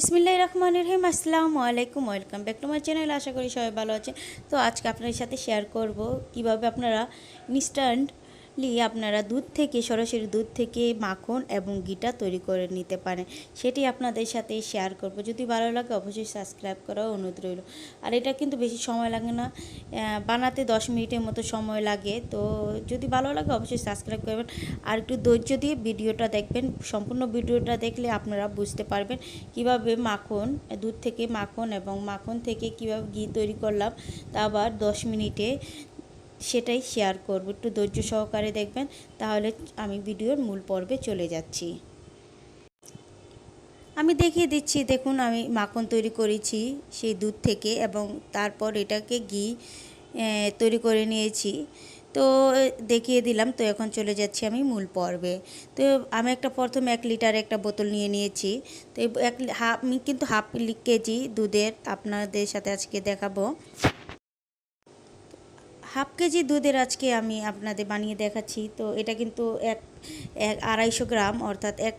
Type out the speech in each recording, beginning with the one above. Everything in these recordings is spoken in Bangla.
ইসমিল্লাহ রহমান রহিম। আসসালামু আলাইকুম, welcome back to my channel. আশা করি সবাই ভালো আছে তো আজকে আপনাদের সাথে শেয়ার করব কীভাবে আপনারা ইনস্ট্যান্টলি আপনারা দুধ থেকে, সরাসরি দুধ থেকে মাখন এবং গিটা তৈরি করে নিতে পারেন। সেটি আপনাদের সাথে শেয়ার করব। যদি ভালো লাগে, অবশ্যই সাবস্ক্রাইব করার অনুরোধ রইল। আর এটা কিন্তু বেশি সময় লাগে না। বানাতে দশ মিনিটের মতো সময় লাগে। তো যদি ভালো লাগে, অবশ্যই সাবস্ক্রাইব করবেন। আর একটু ধৈর্য দিয়ে ভিডিওটা দেখবেন। সম্পূর্ণ ভিডিওটা দেখলে আপনারা বুঝতে পারবেন কীভাবে মাখন, দুধ থেকে মাখন এবং মাখন থেকে কীভাবে ঘি তৈরি করলাম। তা আবার দশ মিনিটে সেটাই শেয়ার করব। একটু ধৈর্য সহকারে দেখবেন, তাহলে আমি ভিডিওর মূল পর্বে চলে যাচ্ছি। আমি দেখিয়ে দিচ্ছি, দেখুন আমি মাখন তৈরি করেছি সেই দুধ থেকে এবং তারপর এটাকে ঘি তৈরি করে নিয়েছি। তো দেখিয়ে দিলাম, তো এখন চলে যাচ্ছি আমি মূল পর্বে। তো, আমি একটা প্রথমে এক লিটার একটা বোতল নিয়ে নিয়েছি। তো, এক হাফ, আমি কিন্তু হাফ কেজি দুধের আপনাদের সাথে আজকে দেখাবো। হাফ কেজি দুধের আজকে আমি আপনাদের বানিয়ে দেখাচ্ছি। তো এটা কিন্তু এক এক আড়াইশো গ্রাম, অর্থাৎ এক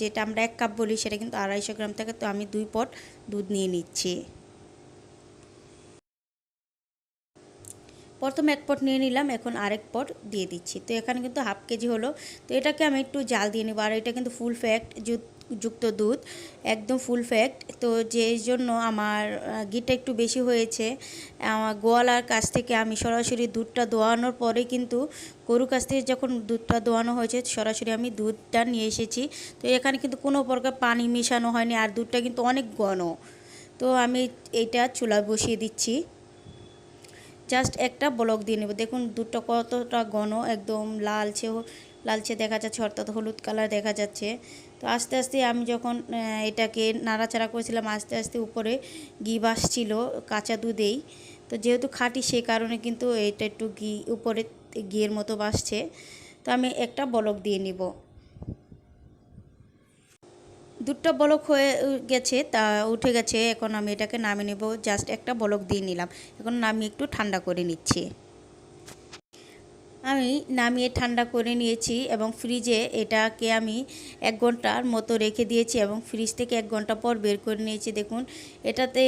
যেটা আমরা এক কাপ বলি সেটা কিন্তু আড়াইশো গ্রাম থাকে তো আমি দুই পট দুধ নিয়ে নিচ্ছি। প্রথমে এক পট নিয়ে নিলাম, এখন আরেক পট দিয়ে দিচ্ছি। তো এখানে কিন্তু হাফ কেজি হলো। তো এটাকে আমি একটু জাল দিয়ে নেব, আর এটা কিন্তু ফুল ফ্যাক্ট যুক্ত দুধ, একদম ফুল ফ্যাক্ট তো যেই জন্য আমার ঘিটা একটু বেশি হয়েছে, আমার গোয়ালার কাছ থেকে আমি সরাসরি দুধটা দোয়ানোর পরে কিন্তু গরুর কাছ থেকে যখন দুধটা দোয়ানো হয়েছে, সরাসরি আমি দুধটা নিয়ে এসেছি। তো এখানে কিন্তু কোনো প্রকার পানি মেশানো হয়নি আর দুধটা কিন্তু অনেক ঘন। তো আমি এইটা চুলায় বসিয়ে দিচ্ছি। জাস্ট একটা ব্লক দিয়ে নেব। দেখুন দুধটা কতটা ঘন, একদম লালচে হ- লালচে দেখা যাচ্ছে, অর্থাৎ হলুদ কালার দেখা যাচ্ছে। তো আস্তে আস্তে আমি যখন এটাকে নাড়াচাড়া করেছিলাম, আস্তে আস্তে উপরে ঘি ভাসছিল কাঁচা দুধেই। তো যেহেতু খাঁটি, সে কারণে কিন্তু এটা একটু ঘি, উপরে ঘিয়ের মতো বাসছে। তো আমি একটা বলক দিয়ে নিব। দুধটা বলক হয়ে গেছে, তা উঠে গেছে, এখন আমি এটাকে নামিয়ে নেব। জাস্ট একটা বলক দিয়ে নিলাম। এখন নামিয়ে একটু ঠান্ডা করে নিচ্ছি। আমি নামিয়ে ঠান্ডা করে নিয়েছি এবং ফ্রিজে এটাকে আমি এক ঘণ্টার মতো রেখে দিয়েছি এবং ফ্রিজ থেকে এক ঘণ্টা পর বের করে নিয়েছি। দেখুন, এটাতে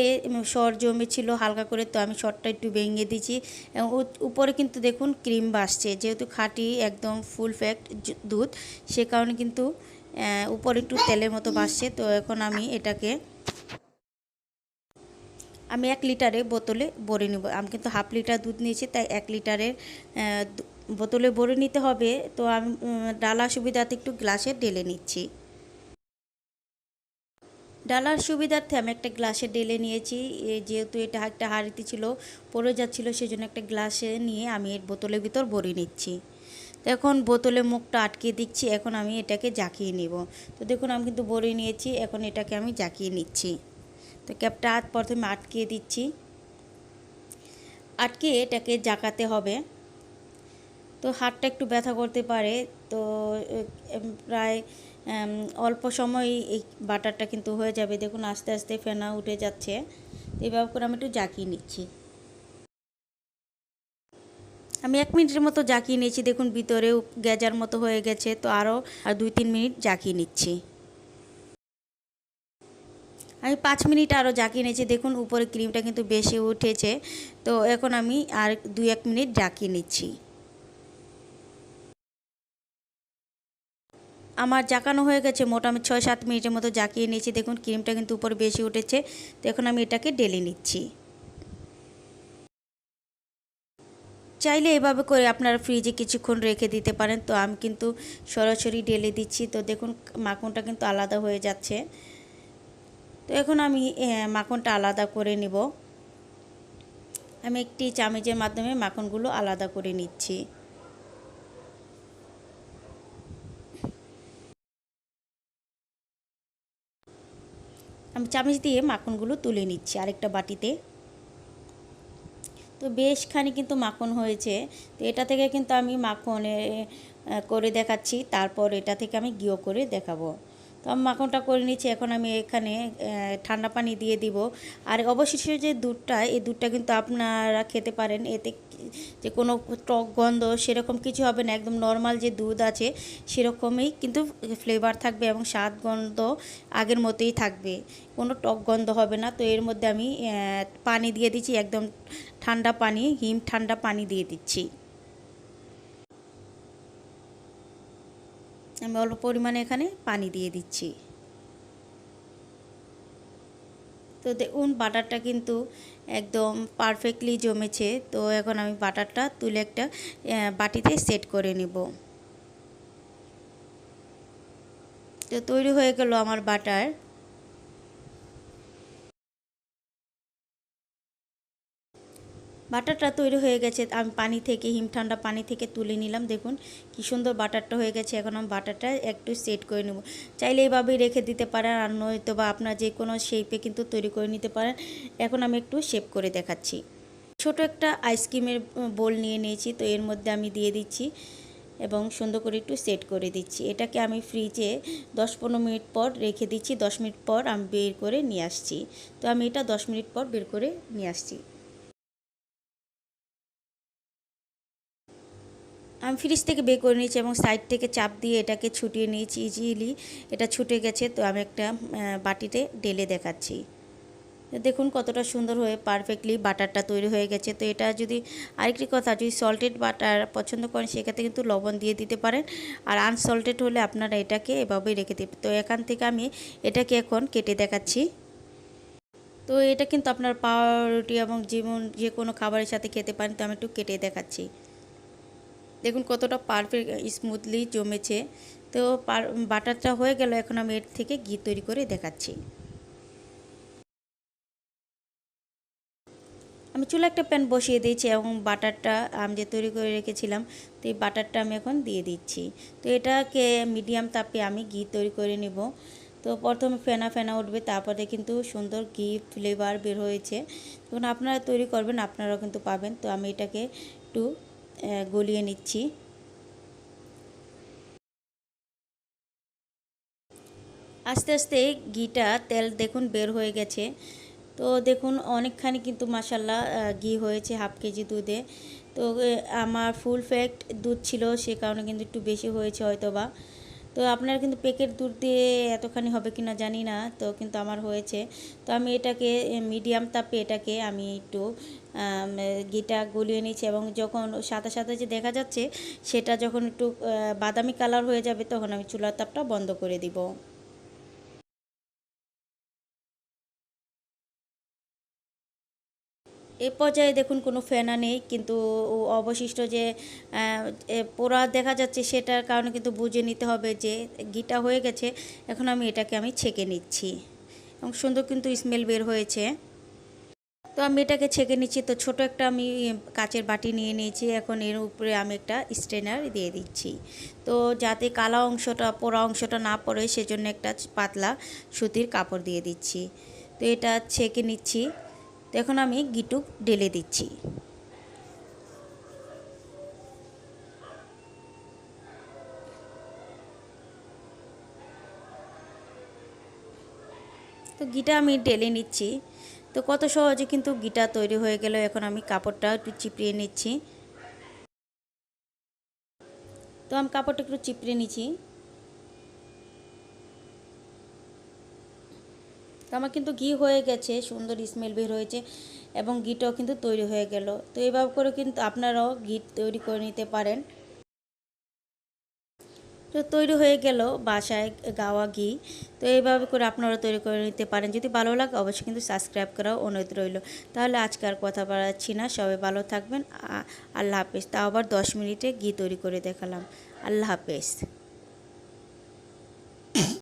সর জমেছিল হালকা করে, তো আমি সরটা একটু ভেঙে দিয়েছি এবং উপরে কিন্তু দেখুন ক্রিম বাসছে। যেহেতু খাঁটি একদম ফুল ফ্যাক্ট দুধ, সে কারণে কিন্তু উপরে একটু তেলের মতো বাসছে। তো এখন আমি এটাকে আমি এক লিটারে বোতলে ভরে নেব। আমি কিন্তু হাফ লিটার দুধ নিয়েছি, তাই এক লিটারের বোতলে ভরে নিতে হবে, তো আমি ডালা সুবিধাতে একটু গ্লাসে ঢেলে নিচ্ছি। ডালার সুবিধার্থে আমি একটা গ্লাসে ঢেলে নিয়েছি যেহেতু এটা একটা হাঁড়িতে ছিল, পড়ে যাচ্ছিল সেই জন্য একটা গ্লাসে নিয়ে আমি এর বোতলের ভিতর ভরে নিচ্ছি। এখন বোতলে মুখটা আটকে দিচ্ছি, এখন আমি এটাকে জাকিয়ে নেব। তো দেখুন, আমি কিন্তু ভরে নিয়েছি, এখন এটাকে আমি জাকিয়ে নিচ্ছি। তো ক্যাপটা প্রথমে আটকিয়ে দিচ্ছি। আটকে এটাকে জাকাতে হবে। তো হাতটা একটু ব্যথা করতে পারে, তো প্রায় অল্প সময় এই বাটারটা কিন্তু হয়ে যাবে। দেখুন আস্তে আস্তে ফেনা উঠে যাচ্ছে। তো করে আমি একটু জাকিয়ে নিচ্ছি। আমি এক মিনিটের মতো জাকিয়ে নিয়েছি। দেখুন ভিতরেও গেজার মতো হয়ে গেছে। তো আরও আর দুই তিন মিনিট জাকিয়ে নিচ্ছি। আমি পাঁচ মিনিট আরও জাকিয়ে নিয়েছি। দেখুন উপরে ক্রিমটা কিন্তু বেশি উঠেছে। তো এখন আমি আর দুই এক মিনিট জাকিয়ে নিচ্ছি। আমার জাকানো হয়ে গেছে মোটামুটি ছয় সাত মিনিটের মতো জাকিয়ে নিয়েছি। দেখুন, ক্রিমটা কিন্তু উপরে বেশি উঠেছে। তো এখন আমি এটাকে ডেলে নিচ্ছি। চাইলে এভাবে করে আপনারা ফ্রিজে কিছুক্ষণ রেখে দিতে পারেন। তো আমি কিন্তু সরাসরি ডেলে দিচ্ছি। তো দেখুন, মাখনটা কিন্তু আলাদা হয়ে যাচ্ছে। তো এখন আমি মাখনটা আলাদা করে নিব। আমি একটি চামচের মাধ্যমে মাখনগুলো আলাদা করে নিচ্ছি। চামচ দিয়ে মাখনগুলো তুলে নিচ্ছি আরেকটা বাটিতে। তো বেশ খানি কিন্তু মাখন হয়েছে। তো এটা থেকে কিন্তু আমি মাখনে করে দেখাচ্ছি। তারপর এটা থেকে আমি গিয়ে করে দেখাবো। তো আমি মাখনটা করে নিচ্ছি এখন আমি এখানে ঠান্ডা পানি দিয়ে দিব। আর অবশেষে যে দুধটা, এই দুধটা কিন্তু আপনারা খেতে পারেন। এতে যে কোনো টক গন্ধ সেরকম কিছু হবে না, একদম নর্মাল যে দুধ আছে সেরকমই কিন্তু ফ্লেভার থাকবে এবং স্বাদ গন্ধ আগের মতোই থাকবে। কোনো টক গন্ধ হবে না। তো এর মধ্যে আমি পানি দিয়ে দিচ্ছি, একদম ঠান্ডা পানি, হিম ঠান্ডা পানি দিয়ে দিচ্ছি। আমি অল্প পরিমাণে এখানে পানি দিয়ে দিচ্ছি। তো দেখুন, বাটারটা কিন্তু একদম পারফেক্টলি জমেছে। তো এখন আমি বাটারটা তুলে একটা বাটিতে সেট করে নেব। তো তৈরি হয়ে গেল আমার বাটার। বাটারটা তৈরি হয়ে গেছে, আমি পানি থেকে, হিম ঠান্ডা পানি থেকে তুলে নিলাম। দেখুন কি সুন্দর বাটারটা হয়ে গেছে, এখন আমি বাটারটা একটু সেট করে নেব। চাইলে এইভাবেই রেখে দিতে পারেন আর নয়তো বা আপনার যে কোনো শেপে কিন্তু তৈরি করে নিতে পারেন। এখন আমি একটু শেপ করে দেখাচ্ছি। ছোট একটা আইসক্রিমের বোল নিয়ে নিয়েছি, তো এর মধ্যে আমি দিয়ে দিচ্ছি এবং সুন্দর করে একটু সেট করে দিচ্ছি। এটাকে আমি ফ্রিজে দশ পনেরো মিনিট পর রেখে দিচ্ছি, দশ মিনিট পর আমি বের করে নিয়ে আসছি। তো আমি এটা দশ মিনিট পর বের করে নিয়ে আসছি। আমি ফ্রিজ থেকে বের করে নিয়েছি এবং সাইড থেকে চাপ দিয়ে এটাকে ছুটিয়ে নিয়েছি ইজিলি এটা ছুটে গেছে। তো আমি একটা বাটিতে ঢেলে দেখাচ্ছি। দেখুন কতটা সুন্দর হয়ে পারফেক্টলি বাটারটা তৈরি হয়ে গেছে। তো এটা যদি আরেকটি কথা, যদি সল্টেড বাটার পছন্দ করেন, সেক্ষেত্রে কিন্তু লবণ দিয়ে দিতে পারেন। আর আনসল্টেড হলে আপনারা এটাকে এভাবেই রেখে দেবেন। তো এখান থেকে আমি এটাকে এখন কেটে দেখাচ্ছি। তো এটা কিন্তু আপনার পাউরুটি এবং যেমন যে কোনো খাবারের সাথে খেতে পারেন, তো আমি একটু কেটে দেখাচ্ছি। দেখুন কতটা পারফেক্ট স্মুথলি জমেছে। তো বাটারটা হয়ে গেল, এখন আমি এর থেকে ঘি তৈরি করে দেখাচ্ছি। আমি চুলা একটা প্যান বসিয়ে দিয়েছি এবং বাটারটা আমি যে তৈরি করে রেখেছিলাম, তো এই বাটারটা আমি এখন দিয়ে দিচ্ছি। তো এটাকে মিডিয়াম তাপে আমি ঘি তৈরি করে নেব। তো প্রথমে ফেনা ফেনা উঠবে, তারপরে কিন্তু সুন্দর ঘি ফ্লেভার বের হয়েছে। যখন আপনারা তৈরি করবেন, আপনারাও কিন্তু পাবেন। তো আমি এটাকে একটু গলিয়ে নিচ্ছি। আস্তে আস্তে ঘিটা, তেল দেখুন বের হয়ে গেছে। তো দেখুন, অনেকখানি কিন্তু মাসাল্লাহ ঘি হয়েছে, হাফ কেজি দুধে। তো আমার ফুল ফ্যাক্ট দুধ ছিল, সে কারণে কিন্তু একটু বেশি হয়েছে হয়তো বা তো আপনার কিন্তু প্যাকেট দুধ দিয়ে এতখানি হবে কি না জানি না, তো কিন্তু আমার হয়েছে। তো আমি এটাকে মিডিয়াম তাপে এটাকে আমি একটু ঘিটা গলিয়ে নিচ্ছি এবং যখন সাদা সাদা যে দেখা যাচ্ছে, সেটা যখন একটু বাদামি কালার হয়ে যাবে, তখন আমি চুলার তাপটা বন্ধ করে দিব। এ পর্যায়ে দেখুন কোনো ফেনা নেই, কিন্তু অবশিষ্ট যে পোড়া দেখা যাচ্ছে, সেটার কারণে কিন্তু বুঝে নিতে হবে যে ঘিটা হয়ে গেছে, এখন আমি এটাকে আমি ছেঁকে নিচ্ছি। এবং সুন্দর কিন্তু স্মেল বের হয়েছে। তো আমি এটাকে ছেঁকে নিচ্ছি। তো ছোট একটা আমি কাচের বাটি নিয়ে নিয়েছি। এখন এর উপরে আমি একটা স্ট্রেনার দিয়ে দিচ্ছি। তো যাতে কালো অংশটা, পোড়া অংশটা না পড়ে, সেজন্য একটা পাতলা সুতির কাপড় দিয়ে দিচ্ছি। তো এটা ছেঁকে নিচ্ছি। তো এখন আমি গিটুক ঢেলে দিচ্ছি। তো গিটা আমি ঢেলে নিচ্ছি। তো কত সহজে কিন্তু গিটা তৈরি হয়ে গেল, এখন আমি কাপড়টা একটু চিপড়িয়ে নিচ্ছি। তো আমি কাপড়টা একটু চিপড়ে নিচ্ছি। আমার কিন্তু ঘি হয়ে গেছে, সুন্দর স্মেল বের হয়েছে এবং ঘিটাও কিন্তু তৈরি হয়ে গেল। তো এইভাবে করে কিন্তু আপনারাও ঘি তৈরি করে নিতে পারেন। তো তৈরি হয়ে গেল বাসায় গাওয়া ঘি। তো এইভাবে করে আপনারা তৈরি করে নিতে পারেন। যদি ভালো লাগে অবশ্যই কিন্তু সাবস্ক্রাইব করাও অনুরোধ রইল। তাহলে আজকে আর কথা বাড়াচ্ছি না। সবাই ভালো থাকবেন। আল্লাহ হাফেজ। তা আবার দশ মিনিটে ঘি তৈরি করে দেখালাম। আল্লাহ হাফেজ।